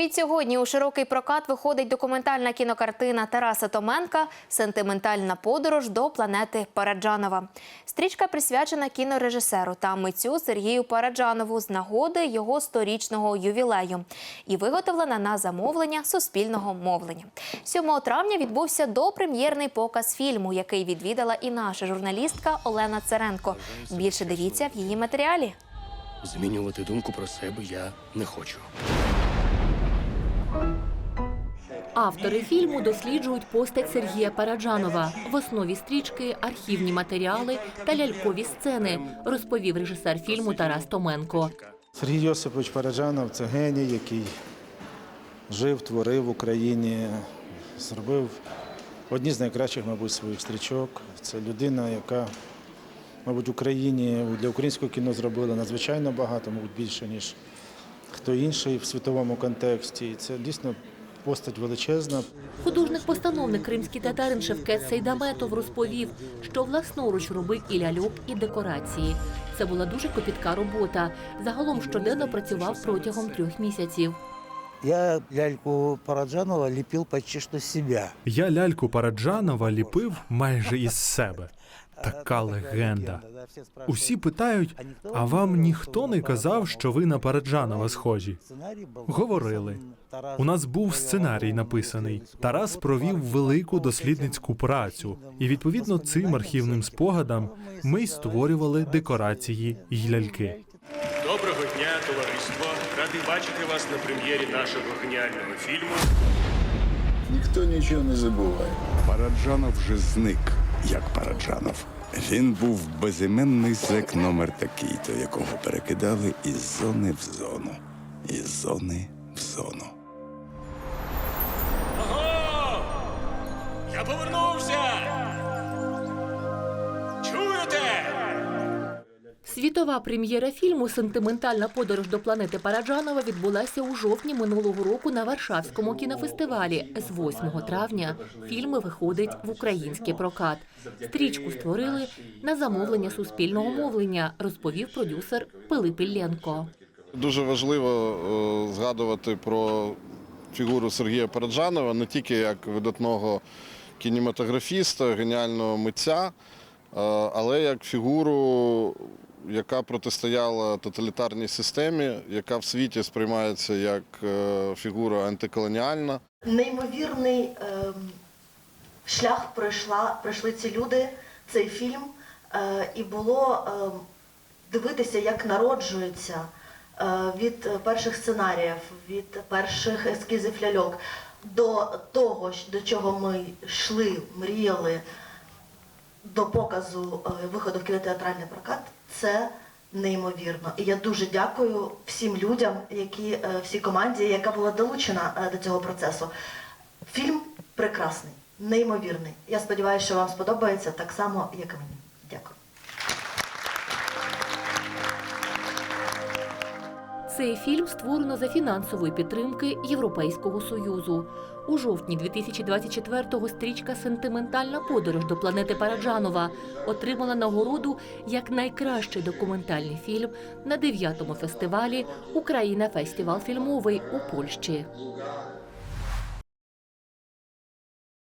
Відсьогодні у широкий прокат виходить документальна кінокартина Тараса Томенка Сентиментальна подорож до планети Параджанова. Стрічка присвячена кінорежисеру та митцю Сергію Параджанову з нагоди його сторічного ювілею і виготовлена на замовлення суспільного мовлення. 7 травня відбувся допрем'єрний показ фільму, який відвідала і наша журналістка Олена Церенко. Більше дивіться в її матеріалі. Змінювати думку про себе я не хочу. Автори фільму досліджують постать Сергія Параджанова. В основі стрічки архівні матеріали та лялькові сцени, розповів режисер фільму Тарас Томенко. Сергій Йосипович Параджанов це геній, який жив, творив в Україні, зробив одні з найкращих, мабуть, своїх стрічок. Це людина, яка, мабуть, в Україні для українського кіно зробила надзвичайно багато, мабуть, більше, ніж хто інший в світовому контексті. І це дійсно постать величезна. Художник-постановник кримський татарин Шевкет Сейдаметов розповів, що власноруч робив і ляльок, і декорації. Це була дуже копітка робота. Загалом щоденно працював протягом трьох місяців. Я ляльку Параджанова лепил почти что с себя. Я ляльку Параджанова ліпив майже із себе. Така легенда. Усі питають: а вам ніхто не казав, що ви на Параджанова схожі? Говорили. У нас був сценарій написаний. Тарас провів велику дослідницьку працю, і відповідно цим архівним спогадам ми й створювали декорації й ляльки. Доброго дня, товариство! Радий бачити вас на прем'єрі нашого геніального фільму. Ніхто нічого не забуває. Параджанов вже зник, як Параджанов. Він був безіменний зек номер такий-то, якого перекидали із зони в зону, із зони в зону. Ого! Я повернувся! Світова прем'єра фільму Сентиментальна подорож до планети Параджанова відбулася у жовтні минулого року на Варшавському кінофестивалі. З 8 травня фільм виходить в український прокат. Стрічку створили на замовлення суспільного мовлення, розповів продюсер Пилип Ілленко. Дуже важливо е, згадувати про фігуру Сергія Параджанова не тільки як видатного кінематографіста, геніального митця, е, але як фігуру, яка протистояла тоталітарній системі, яка в світі сприймається як е, фігура антиколоніальна. Неймовірний ем, шлях пройшла, пройшли ці люди, цей фільм, е, і було ем, дивитися, як народжується е, від перших сценаріїв, від перших ескізів ляльок до того, до чого ми йшли, мріяли до показу е, виходу в кінотеатральний прокат. Це неймовірно. І я дуже дякую всім людям, які е, всій команді, яка була долучена е, до цього процесу. Фільм прекрасний, неймовірний. Я сподіваюся, що вам сподобається так само, як і мені. Цей фільм створено за фінансової підтримки Європейського союзу. У жовтні 2024-го стрічка Сентиментальна подорож до планети Параджанова отримала нагороду як найкращий документальний фільм на 9-му фестивалі Україна Фестивал фільмовий у Польщі.